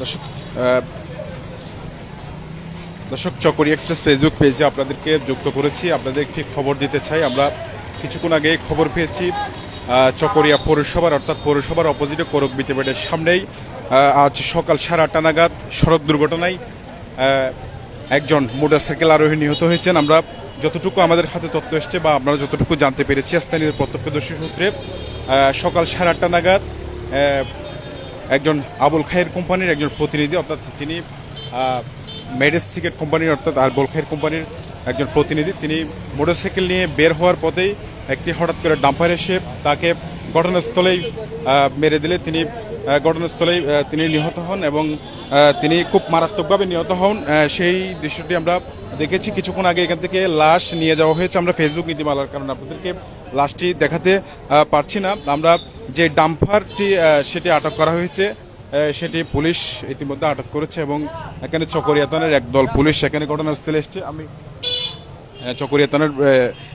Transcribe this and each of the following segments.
দর্শক দর্শক, চকরি express Facebook পেজে আপনাদেরকে যুক্ত করেছি। আপনাদের একটি খবর দিতে চাই। আমরা কিছুক্ষণ আগে খবর পেয়েছি চকরিয়া পৌরসভার, অর্থাৎ পৌরসভার অপোজিটে কোরক বিদ্যাপীঠের সামনেই আজ সকাল সাড়ে আটটা নাগাদ সড়ক দুর্ঘটনায় একজন মোটরসাইকেল আরোহী নিহত হয়েছেন। আমরা যতটুকু আমাদের হাতে তথ্য এসছে বা আমরা যতটুকু জানতে পেরেছি, স্থানীয় প্রত্যক্ষদর্শী সূত্রে সকাল সাড়ে আটটা নাগাদ একজন আবুল খায়ের কোম্পানির একজন প্রতিনিধি, অর্থাৎ যিনি মেডিস সিকেট কোম্পানির, অর্থাৎ আবুল খায়ের কোম্পানির একজন প্রতিনিধি। তিনি মোটরসাইকেল নিয়ে বের হওয়ার পথেই একটি হঠাৎ করে ডাম্পার এসে তাকে ঘটনাস্থলেই মেরে দিলে। তিনি ঘটনাস্থলেই তিনি নিহত হন এবং তিনি খুব মারাত্মকভাবে নিহত হন। সেই দৃশ্যটি আমরা দেখেছি। কিছুক্ষণ আগে এখান থেকে লাশ নিয়ে যাওয়া হয়েছে। আমরা ফেসবুক নীতিমালার কারণে আপনাদেরকে লাশটি দেখাতে পারছি না। আমরা যে ডাম্পারটি সেটি আটক করা হয়েছে সেটি পুলিশ ইতিমধ্যে আটক করেছে এবং এখানে চকরিয়া থানার একদল পুলিশ সেখানে ঘটনাস্থলে এসছে। আমি চকরিয়া থানার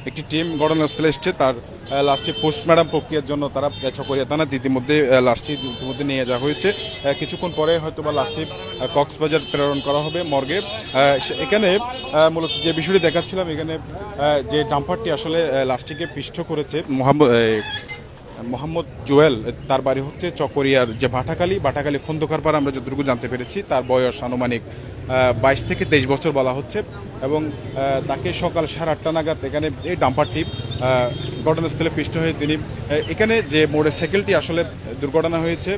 একটি টিম ঘটনাস্থলে এসছে। তার লাশটি পোস্টমর্টম প্রক্রিয়ার জন্য তারা চকরিয়া থানা ইতিমধ্যে লাশটি ইতিমধ্যে নিয়ে যাওয়া হয়েছে। কিছুক্ষণ পরে হয়তো বা লাশটি কক্সবাজার প্রেরণ করা হবে মর্গে। এখানে মূলত যে বিষয়টি দেখাচ্ছিলাম, এখানে যে ডাম্পারটি আসলে লাস্টিকে পিষ্ট করেছে মোহাম্মদ মোহাম্মদ জুয়েল, তার বাড়ি হচ্ছে চকরিয়ার যে ভাটাকালী ভাটাকালী খন্দকার পাড়া আমরা যতটুকু জানতে পেরেছি, তার বয়স আনুমানিক বাইশ থেকে তেইশ বছর বলা হচ্ছে, এবং তাকে সকাল সাড়ে আটটা নাগাদ এখানে এই ডাম্পারটি ঘটনাস্থলে পিষ্ট হয়ে তিনি এখানে যে মোটর সাইকেলটি আসলে দুর্ঘটনা হয়েছে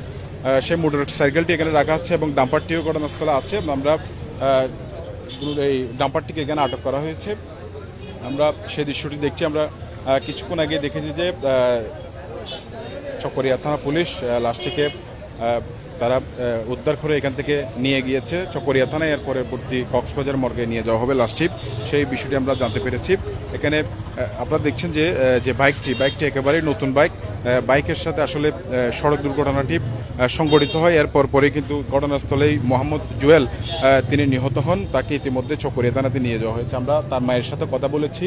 সেই মোটর সাইকেলটি এখানে রাখা আছে এবং ডাম্পারটিও ঘটনাস্থলে আছে আমরা এই ডাম্পারটিকে এখানে আটক করা হয়েছে। আমরা সেই দৃশ্যটি দেখছি, আমরা কিছুক্ষণ আগে দেখেছি যে চকরিয়া থানা পুলিশ লাশটিকে তারা উদ্ধার করে এখান থেকে নিয়ে গিয়েছে চকরিয়া থানায় এর পরবর্তী কক্সবাজার মর্গে নিয়ে যাওয়া হবে লাশটি। সেই বিষয়টি আমরা জানতে পেরেছি। এখানে আপনারা দেখছেন যে যে বাইকটি বাইকটি একেবারেই নতুন বাইক। বাইকের সাথে আসলে সড়ক দুর্ঘটনাটি সংঘটিত হয়। এরপর পরে কিন্তু ঘটনাস্থলেই মোহাম্মদ জুয়েল তিনি নিহত হন। তাকে ইতিমধ্যে চকরিয়া থানাতে নিয়ে যাওয়া হয়েছে। আমরা তার মায়ের সাথে কথা বলেছি।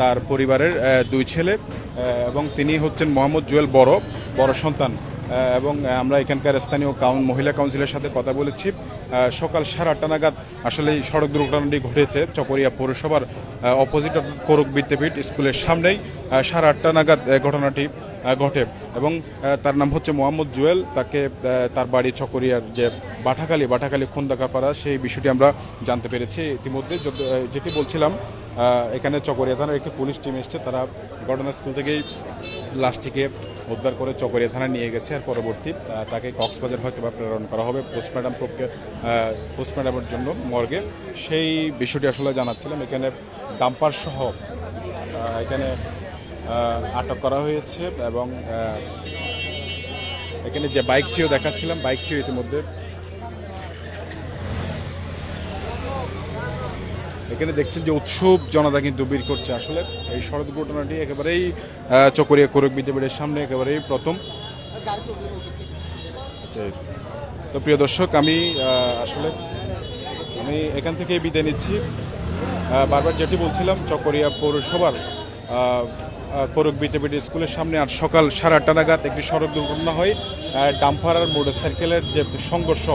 তার পরিবারের দুই ছেলে এবং তিনি হচ্ছেন মোহাম্মদ জুয়েল বড় বড় সন্তান। এবং আমরা এখানকার স্থানীয় কাউন, মহিলা কাউন্সিলের সাথে কথা বলেছি। সকাল সাড়ে আটটা নাগাদ আসলে এই সড়ক দুর্ঘটনাটি ঘটেছে চকরিয়া পৌরসভার অপোজিট কোরক বিদ্যাপীঠ স্কুলের সামনেই। সাড়ে আটটা নাগাদ ঘটনাটি ঘটে। এবং তার নাম হচ্ছে মোহাম্মদ জুয়েল। তাকে তার বাড়ি চকরিয়ার যে বাটাখালী বাটাখালী খন্দাকাপাড়া, সেই বিষয়টি আমরা জানতে পেরেছি ইতিমধ্যে। যেটি বলছিলাম এখানে চকরিয়া থানার একটি পুলিশ টিম এসছে। তারা ঘটনাস্থল থেকেই লাশটিকে উদ্ধার করে চকরিয়া থানা নিয়ে গেছে। আর পরবর্তী তাকে কক্সবাজার হয়তো বা প্রেরণ করা হবে পোস্টমর্টম প্রক্রিয়া পোস্টমর্টমের জন্য মর্গে। সেই বিষয়টি আসলে জানাচ্ছিলাম। এখানে ডাম্পার সহ এখানে আটক করা হয়েছে এবং এখানে যে বাইকটিও দেখাচ্ছিলাম, বাইকটিও ইতিমধ্যে এখানে দেখছেন যে উৎসব জনতা কিন্তু ভিড় করছে আসলে। এই সড়ক দুর্ঘটনাটি একেবারেই চকরিয়া কোরক বিদ্যাপীঠের সামনে একেবারেই প্রথম। তো প্রিয় দর্শক, আমি আসলে আমি এখান থেকে বিদায় নিচ্ছি। বারবার যেটি বলছিলাম, চকরিয়া পৌরসভার কোরক বিদ্যাপীঠ স্কুলের সামনে আর সকাল সাড়ে আটটা নাগাদ একটি সড়ক দুর্ঘটনা হয়। ডাম্পার আর মোটর সাইকেলের যে সংঘর্ষ,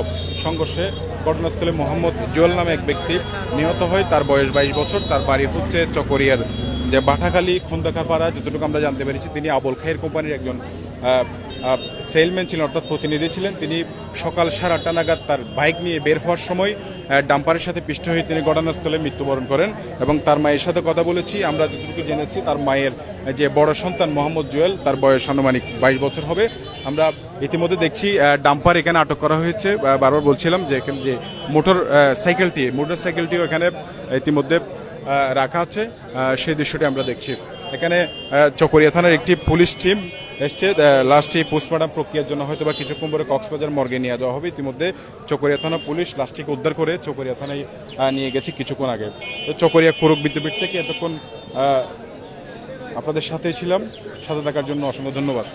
সংঘর্ষে ঘটনাস্থলে মোহাম্মদ জুয়েল নামে এক ব্যক্তি নিহত হয়। তার বয়স বাইশ বছর, তার বাড়ি হচ্ছে চকরিয়ার যে বাটাখালী খন্দকারপাড়া যতটুকু আমরা জানতে পেরেছি, তিনি আবুল খায়ের কোম্পানির একজন সেলম্যান ছিলেন, অর্থাৎ প্রতিনিধি ছিলেন। তিনি সকাল সাড়ে আটটা নাগাদ তার বাইক নিয়ে বের হওয়ার সময় ডাম্পারের সাথে পিষ্ট হয়ে তিনি ঘটনাস্থলে মৃত্যুবরণ করেন এবং তার মায়ের সাথে কথা বলেছি। আমরা যতটুকু জেনেছি, তার মায়ের যে বড় সন্তান মোহাম্মদ জুয়েল, তার বয়স আনুমানিক বাইশ বছর হবে। আমরা ইতিমধ্যে দেখছি ডাম্পার এখানে আটক করা হয়েছে। বারবার বলছিলাম যে এখানে যে মোটর সাইকেলটি মোটর সাইকেলটিও এখানে ইতিমধ্যে রাখা আছে। সেই দৃশ্যটি আমরা দেখছি। এখানে চকরিয়া থানার একটি পুলিশ টিম এসছে। লাস্টে পোস্টমর্টম প্রক্রিয়ার জন্য হয়তো বা কিছুক্ষণ পরে কক্সবাজার মর্গে নিয়ে যাওয়া হবে। ইতিমধ্যে চকরিয়া থানা পুলিশ লাস্টটিকে উদ্ধার করে চকরিয়া থানায় নিয়ে গেছে কিছুক্ষণ আগে। তো চকরিয়া কুরুক বিদ্যুপীঠ থেকে এতক্ষণ আপনাদের সাথে ছিলাম। সাথে থাকার জন্য অসংখ্য ধন্যবাদ।